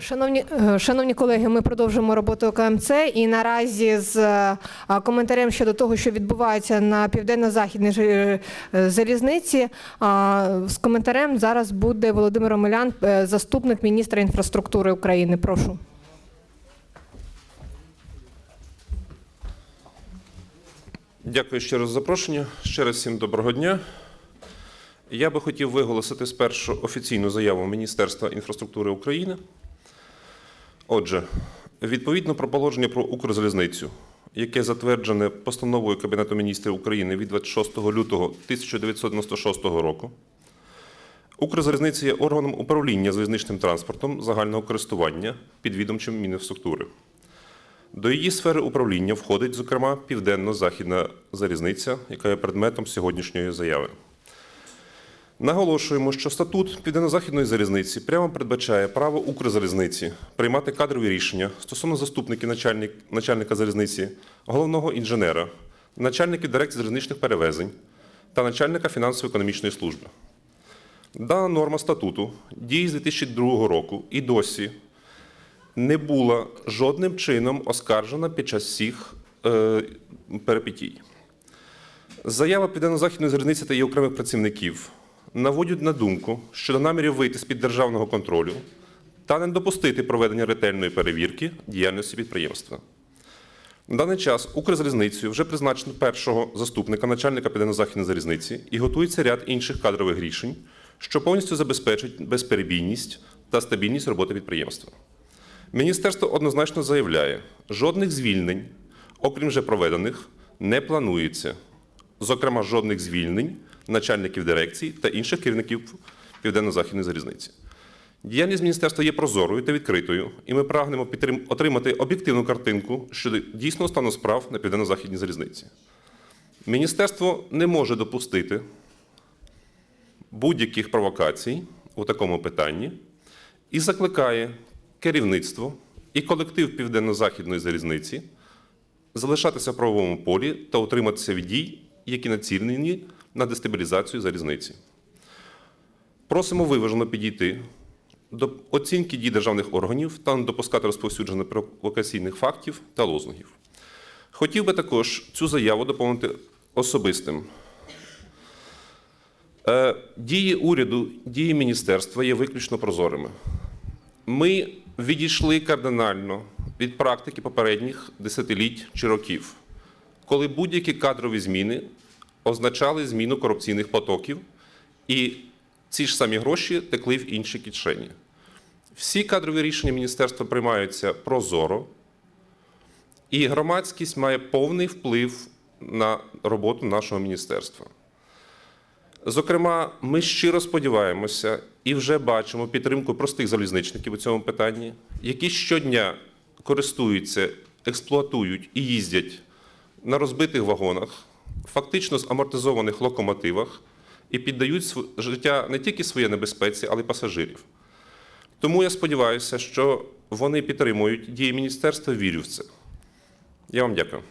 Шановні, е, шановні колеги, ми продовжуємо роботу КМЦ і наразі з е, коментарем щодо того, що відбувається на південно-західній е, залізниці. З коментарем зараз буде Володимир Омелян, заступник міністра інфраструктури України. Прошу. Дякую ще раз за запрошення. Ще раз всім доброго дня. Я би хотів виголосити спершу офіційну заяву Міністерства інфраструктури України. Отже, відповідно про положення про Укрзалізницю, яке затверджене постановою Кабінету міністрів України від 26 лютого 1996 року, Укрзалізниця є органом управління залізничним транспортом загального користування підвідомчим Мінінфраструктури. До її сфери управління входить, зокрема, Південно-Західна залізниця, яка є предметом сьогоднішньої заяви. Наголошуємо, що статут Південно-Західної залізниці прямо передбачає право Укрзалізниці приймати кадрові рішення стосовно заступників начальник, начальника залізниці, головного інженера, начальників дирекції залізничних перевезень та начальника фінансово-економічної служби. Дана норма статуту діє з 2002 року і досі не була жодним чином оскаржена під час всіх е, перипетій. Заява Південно-Західної залізниці та її окремих працівників наводять на думку щодо намірів вийти з-під державного контролю та не допустити проведення ретельної перевірки діяльності підприємства. На даний час Укрзалізницею вже призначено першого заступника начальника Південно-Західної залізниці і готується ряд інших кадрових рішень, що повністю забезпечить безперебійність та стабільність роботи підприємства. Міністерство однозначно заявляє, жодних звільнень, окрім вже проведених, не планується. Зокрема, жодних звільнень начальників дирекцій та інших керівників Південно-Західної залізниці. Діяльність міністерства є прозорою та відкритою, і ми прагнемо отримати об'єктивну картинку щодо дійсного стану справ на Південно-Західній залізниці. Міністерство не може допустити будь-яких провокацій у такому питанні і закликає керівництво і колектив Південно-Західної залізниці залишатися в правовому полі та утриматися від дій, які націлені на дестабілізацію залізниці. Просимо виважено підійти до оцінки дій державних органів та не допускати розповсюдження провокаційних фактів та лозунгів. Хотів би також цю заяву доповнити особистим. Е, Дії уряду, дії міністерства є виключно прозорими. Ми відійшли кардинально від практики попередніх десятиліть чи років, коли будь-які кадрові зміни означали зміну корупційних потоків, і ці ж самі гроші текли в інші кишені. Всі кадрові рішення міністерства приймаються прозоро, і громадськість має повний вплив на роботу нашого міністерства. Зокрема, ми щиро сподіваємося і вже бачимо підтримку простих залізничників у цьому питанні, які щодня користуються, експлуатують і їздять на розбитих вагонах, фактично амортизованих локомотивах і піддають життя не тільки своє небезпеці, але й пасажирів. Тому я сподіваюся, що вони підтримують дії міністерства, вірю в це. Я вам дякую.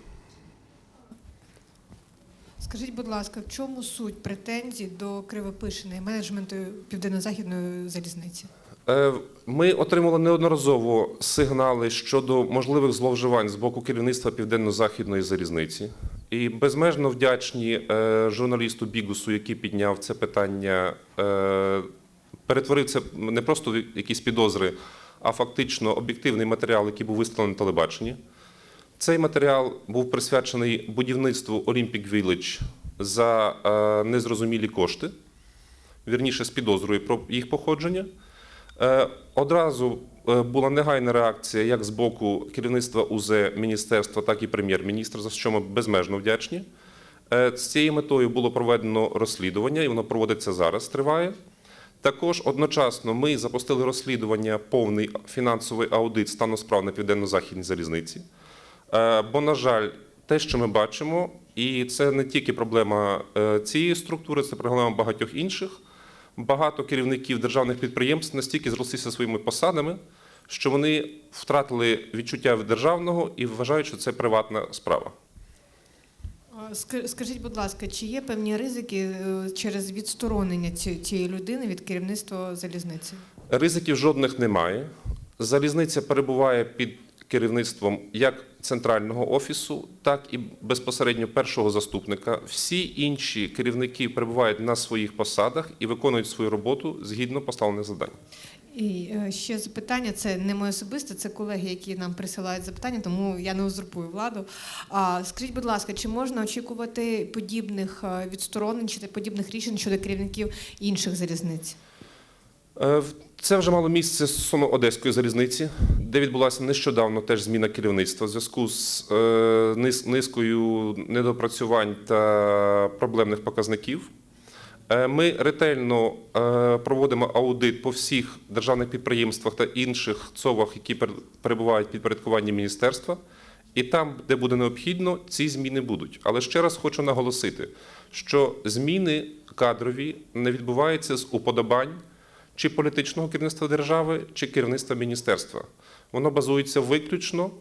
Скажіть, будь ласка, в чому суть претензій до Кривопишиної менеджменту південно-західної залізниці? Е, Ми отримали неодноразово сигнали щодо можливих зловживань з боку керівництва Південно-Західної залізниці. І безмежно вдячні е, журналісту Бігусу, який підняв це питання, е, перетворив це не просто в якісь підозри, а фактично об'єктивний матеріал, який був виставлений на телебаченні. Цей матеріал був присвячений будівництву Olympic Village за е, незрозумілі кошти, вірніше з підозрою про їх походження. Одразу була негайна реакція як з боку керівництва УЗ міністерства, так і прем'єр-міністра, за що ми безмежно вдячні. Е, З цією метою було проведено розслідування, і воно проводиться зараз, триває. Також одночасно ми запустили розслідування, повний фінансовий аудит стану справ на південно-західній залізниці. Е, Бо, на жаль, те, що ми бачимо, і це не тільки проблема е, цієї структури, це проблема багатьох інших. Багато керівників державних підприємств настільки зрослися своїми посадами, що вони втратили відчуття від державного і вважають, що це приватна справа. Скажіть, будь ласка, чи є певні ризики е, через відсторонення цієї людини від керівництва залізниці? Ризиків жодних немає. Залізниця перебуває під керівництвом як центрального офісу, так і безпосередньо першого заступника. Всі інші керівники перебувають на своїх посадах і виконують свою роботу згідно поставлених завдань. І е, ще запитання, це не моє особисте, це колеги, які нам присилають запитання, тому я не узурпую владу. А скажіть, будь ласка, чи можна очікувати подібних е, відсторонень чи подібних рішень щодо керівників інших залізниць? Це вже мало місце стосовно Одеської залізниці, де відбулася нещодавно теж зміна керівництва в зв'язку з е, низкою недопрацювань та проблемних показників. Е, Ми ретельно е, проводимо аудит по всіх державних підприємствах та інших ЦОВах, які пер- перебувають в підпорядкуванні міністерства. І там, де буде необхідно, ці зміни будуть. Але ще раз хочу наголосити, що зміни кадрові не відбуваються з уподобань чи політичного керівництва держави, чи керівництва міністерства. Воно базується виключно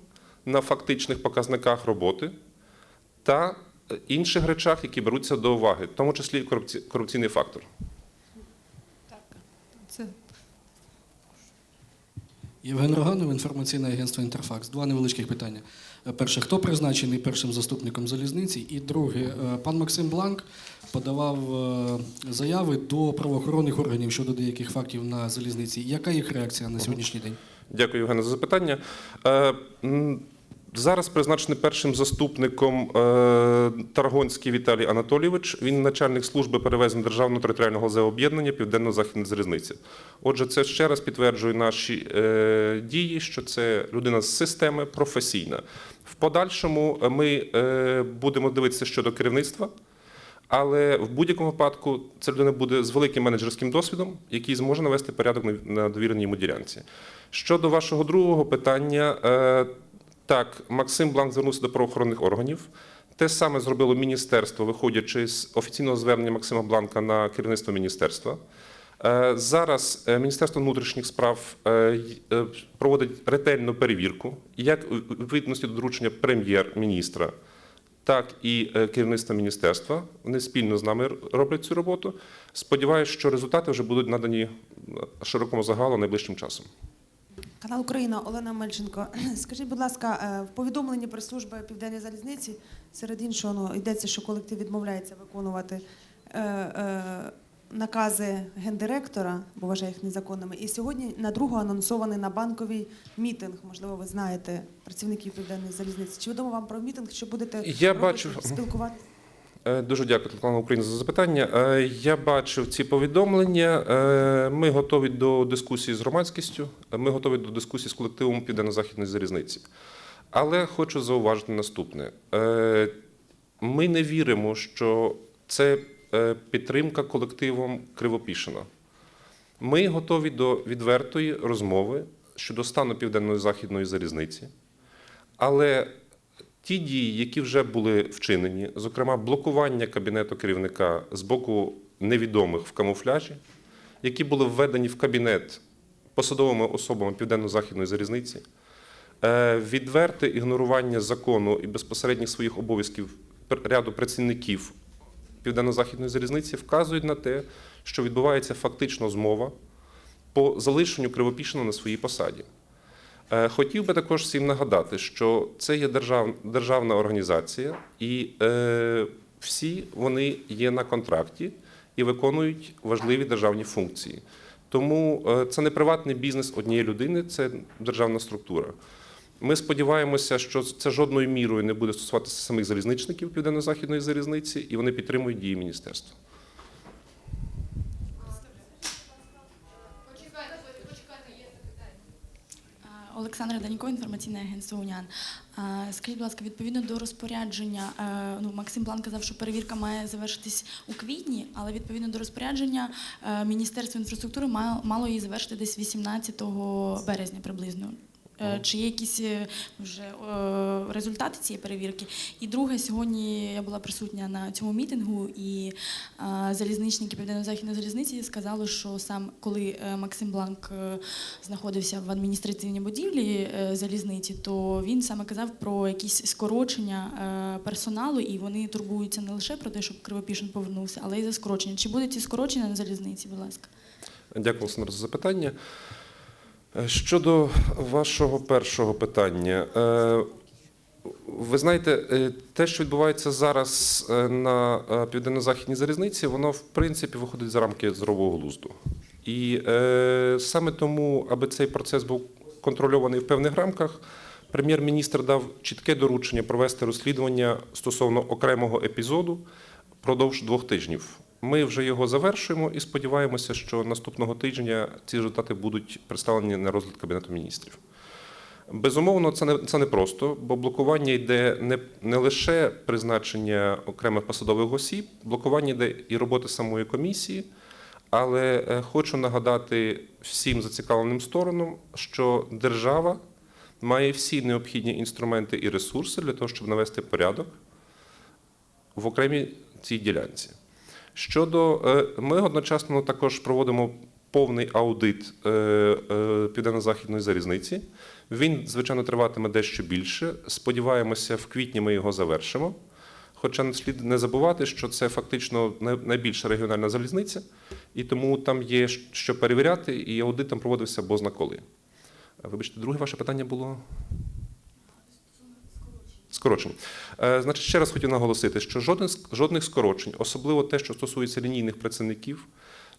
на фактичних показниках роботи та інших речах, які беруться до уваги, в тому числі корупці- корупційний фактор. Це Євген Роганов, інформаційне агентство Інтерфакс. Два невеличких питання. Е, Перше, хто призначений першим заступником залізниці? І друге, е, пан Максим Бланк подавав е, заяви до правоохоронних органів щодо деяких фактів на залізниці. Яка їх реакція на сьогоднішній день? Дякую, Євгене, за запитання. Зараз призначений першим заступником е, Таргонський Віталій Анатолійович. Він начальник служби перевезень державного територіального об'єднання Південно-Західна залізниця. Отже, це ще раз підтверджує наші е, дії, що це людина з системи професійна. В подальшому ми е, будемо дивитися щодо керівництва. Але в будь-якому випадку ця людина буде з великим менеджерським досвідом, який зможе навести порядок на- довіреній йому ділянці. Щодо вашого другого питання, так, Максим Бланк звернувся до правоохоронних органів. Те саме зробило міністерство, виходячи з офіційного звернення Максима Бланка на керівництво міністерства. Е, Зараз е, Міністерство внутрішніх справ е, проводить ретельну перевірку, як відповідності до доручення прем'єр-міністра, так і керівництва міністерства. Вони спільно з нами роблять цю роботу. Сподіваюся, що результати вже будуть надані широкому загалу найближчим часом. Канал Україна Олена Мельченко. Скажіть, будь ласка, е, в повідомленні прес-служби Південної залізниці серед іншого ну, йдеться, що колектив відмовляється виконувати е, е, накази гендиректора, бо вважає їх незаконними. І сьогодні на другу анонсований на банковій мітинг. Можливо, ви знаєте працівників Південної залізниці. Чи відомо вам про мітинг? Що будете Я робити? бачив. спілкуватися? Е, Дуже дякую, телеканалу Україна за запитання. Е, Я бачив ці повідомлення. Е, Ми готові до дискусії з громадськістю. Ми готові до дискусії з колективом Південно-Західної залізниці. Але хочу зауважити наступне: ми не віримо, що це підтримка колективом Кривопішина. Ми готові до відвертої розмови щодо стану Південної Західної залізниці. Але ті дії, які вже були вчинені, зокрема блокування кабінету керівника з боку невідомих в камуфляжі, які були введені в кабінет посадовими особами Південно-Західної залізниці, е, відверте ігнорування закону і безпосередніх своїх обов'язків ряду працівників Південно-Західної залізниці вказують на те, що відбувається фактично змова по залишенню Кривопішина на своїй посаді. Е, Хотів би також всім нагадати, що це є держав, державна організація, і е, всі вони є на контракті і виконують важливі державні функції. Тому е, це не приватний бізнес однієї людини, це державна структура. Ми сподіваємося, що це жодною мірою не буде стосуватися самих залізничників Південно-Західної залізниці, і вони підтримують дії міністерства. Олександра Данько, інформаційне агентство УНЯН. Скажіть, будь ласка, відповідно до розпорядження, е, ну Максим Блан казав, що перевірка має завершитись у квітні, але відповідно до розпорядження е, Міністерство інфраструктури мало її завершити десь 18 березня приблизно. Е, Чи є якісь е, вже е, результати цієї перевірки? І друге, сьогодні я була присутня на цьому мітингу, і залізничники Південно-Західної залізниці сказали, що сам коли Максим Бланк знаходився в адміністративній будівлі залізниці, то він саме казав про якісь скорочення персоналу, і вони турбуються не лише про те, щоб Кривопішин повернувся, але й за скорочення. Чи будуть ці скорочення на залізниці, будь ласка? Дякую, Олександр, за запитання. Е, Щодо вашого першого питання, е, ви знаєте, е, те, що відбувається зараз на південно-західній залізниці, воно в принципі виходить за рамки здорового глузду. І саме тому, аби цей процес був контрольований в певних рамках, прем'єр-міністр дав чітке доручення провести розслідування стосовно окремого епізоду впродовж двох тижнів. Ми вже його завершуємо і сподіваємося, що наступного тижня ці результати будуть представлені на розгляд Кабінету міністрів. Безумовно, це не це не просто, бо блокування йде не, не лише призначення окремих посадових осіб, блокування йде і роботи самої комісії. Але е, хочу нагадати всім зацікавленим сторонам, що держава має всі необхідні інструменти і ресурси для того, щоб навести порядок в окремій цій ділянці. Щодо е, ми одночасно також проводимо повний аудит е, е, південно-західної залізниці. Він, звичайно, триватиме дещо більше. Сподіваємося, в квітні ми його завершимо. Хоча слід не забувати, що це фактично найбільша регіональна залізниця, і тому там є що перевіряти, і аудит там проводився бозна коли. Вибачте, друге ваше питання було. Скорочень. Е, Значить, ще раз хотів наголосити, що жоден, жодних скорочень, особливо те, що стосується лінійних працівників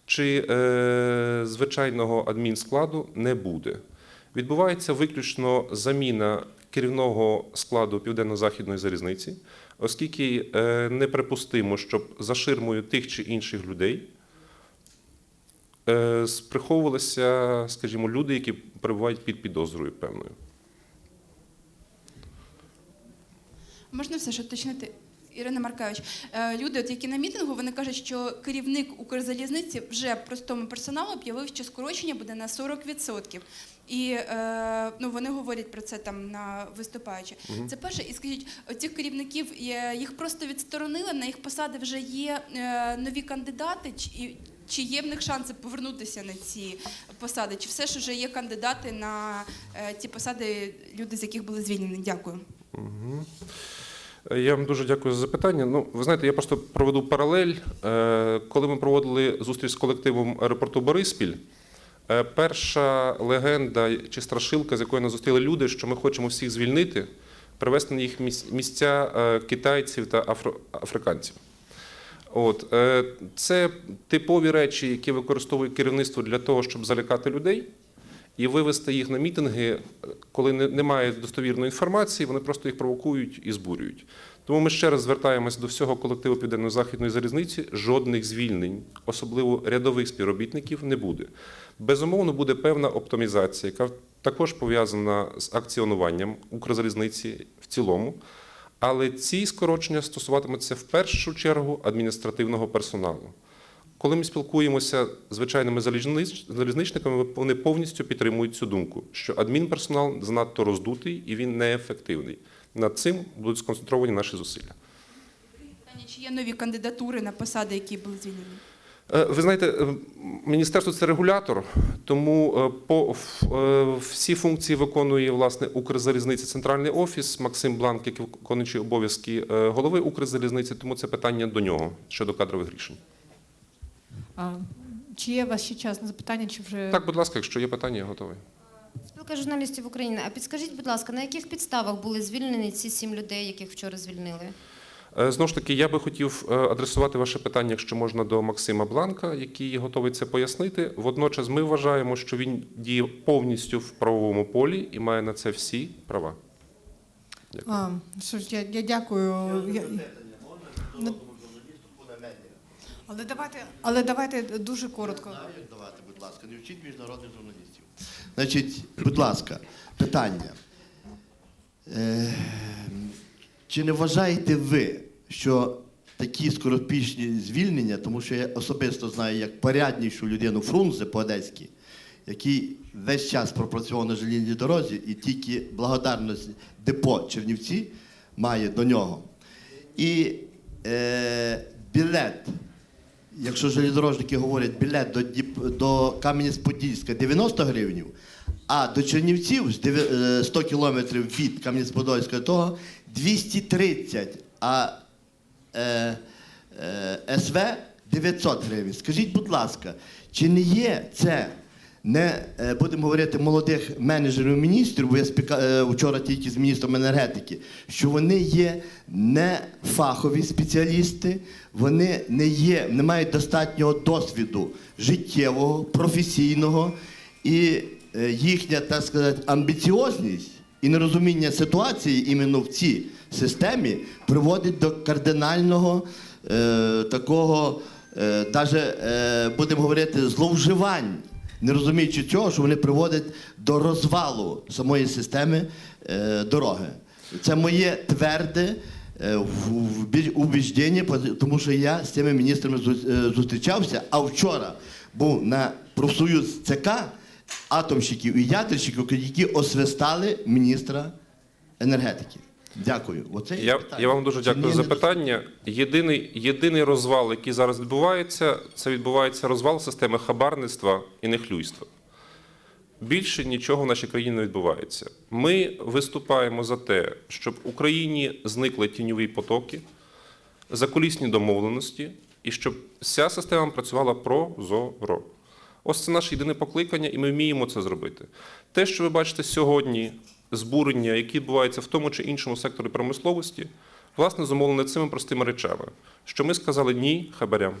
чи е, звичайного адмінскладу, не буде. Відбувається виключно заміна керівного складу Південно-Західної залізниці, оскільки е, неприпустимо, щоб за ширмою тих чи інших людей е, приховувалися, скажімо, люди, які перебувають під підозрою певною. Можна все ж уточнити? Ірина Маркевич, Е, люди, от які на мітингу, вони кажуть, що керівник Укрзалізниці вже простому персоналу об'явив, що скорочення буде на 40%. І е, ну, вони говорять про це там на виступаючи. Це перше. І скажіть, цих керівників їх просто відсторонили, на їх посади вже є е, нові кандидати, чи, чи є в них шанси повернутися на ці посади? Чи все ж вже є кандидати на ті посади, люди, з яких були звільнені? Дякую. Я вам дуже дякую за запитання. Ну, ви знаєте, я просто проведу паралель. Е, Коли ми проводили зустріч з колективом аеропорту Бориспіль, е, перша легенда чи страшилка, з якою нас зустріли люди, що ми хочемо всіх звільнити, привести на їх місця е, китайців та африканців. От, це типові речі, які використовує керівництво для того, щоб залякати людей і вивести їх на мітинги, коли немає достовірної інформації, вони просто їх провокують і збурюють. Тому ми ще раз звертаємось до всього колективу Південно-Західної залізниці. Жодних звільнень, особливо рядових співробітників, не буде. Безумовно, буде певна оптимізація, яка також пов'язана з акціонуванням Укрзалізниці в цілому. Але ці скорочення стосуватимуться в першу чергу адміністративного персоналу. Коли ми спілкуємося з звичайними залізнич- залізничниками, вони повністю підтримують цю думку, що адмінперсонал занадто роздутий і він неефективний. Над цим будуть сконцентровані наші зусилля. Чи є нові кандидатури на посади, які були звільнені? Е, Ви знаєте, е, міністерство це регулятор, тому е, по всі функції виконує власне Укрзалізниця центральний офіс Максим Бланк, який виконуючий обов'язки голови Укрзалізниці, тому це питання до нього щодо кадрових рішень. А, Чи є у вас ще час на запитання, чи вже Так, будь ласка, якщо є питання, я готовий. Спілка журналістів України. А підскажіть, будь ласка, на яких підставах були звільнені ці сім людей, яких вчора звільнили? Е, Знову ж таки, я би хотів е, адресувати ваше питання, якщо можна, до Максима Бланка, який готовий це пояснити. Водночас ми вважаємо, що він діє повністю в правовому полі і має на це всі права. А, що ж, я, я дякую. Я- Але давайте, але давайте дуже коротко. Знаю, як давати, будь ласка, не вчіть міжнародних журналістів. Значить, будь ласка, питання. Е, чи не вважаєте ви, що такі скоропічні звільнення, тому що я особисто знаю як поряднішу людину Фрунзе по-одеськи, який весь час пропрацював на желізній дорозі і тільки благодарність депо Чернівці має до нього. І е, білет Якщо железнодорожники говорять білет до, до Кам'янець-Подільська 90 гривень, а до Чернівців з дев'я- е, 100 кілометрів від Кам'янець-Подільська того 230, а е, е, СВ 900 гривень. Скажіть, будь ласка, чи не є це не е, будемо говорити молодих менеджерів міністрів, бо я спіка, е, вчора тільки з міністром енергетики, що вони є не фахові спеціалісти, вони не є, не мають достатнього досвіду життєвого, професійного. І е, їхня, так сказати, амбіціозність і нерозуміння ситуації іменно в цій системі приводить до кардинального е, такого, е, даже, е, будемо говорити, зловживань, не розуміючи цього, що вони приводять до розвалу самої системи е, дороги. Це моє тверде е, убіждення, тому що я з цими міністрами е, зустрічався, а вчора був на профсоюз ЦК атомщиків і ядерщиків, які освистали міністра енергетики. Дякую. Оце Я, я вам дуже дякую ні, за питання. Єдиний, єдиний розвал, який зараз відбувається, це відбувається розвал системи хабарництва і нехлюйства. Більше нічого в нашій країні не відбувається. Ми виступаємо за те, щоб в Україні зникли тіньові потоки, закулісні домовленості, і щоб вся система працювала прозоро. Ось це наше єдине покликання, і ми вміємо це зробити. Те, що ви бачите сьогодні, збурення, які відбуваються в тому чи іншому секторі промисловості, власне, зумовлене цими простими речами, що ми сказали ні хабарям.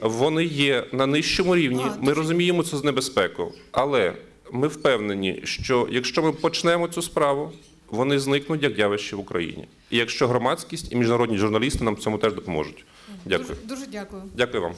Вони є на нижчому рівні. Ми розуміємо це з небезпеку, але ми впевнені, що якщо ми почнемо цю справу, вони зникнуть як явище в Україні. І якщо громадськість і міжнародні журналісти нам в цьому теж допоможуть. Дякую. Дуже, дуже дякую. Дякую вам.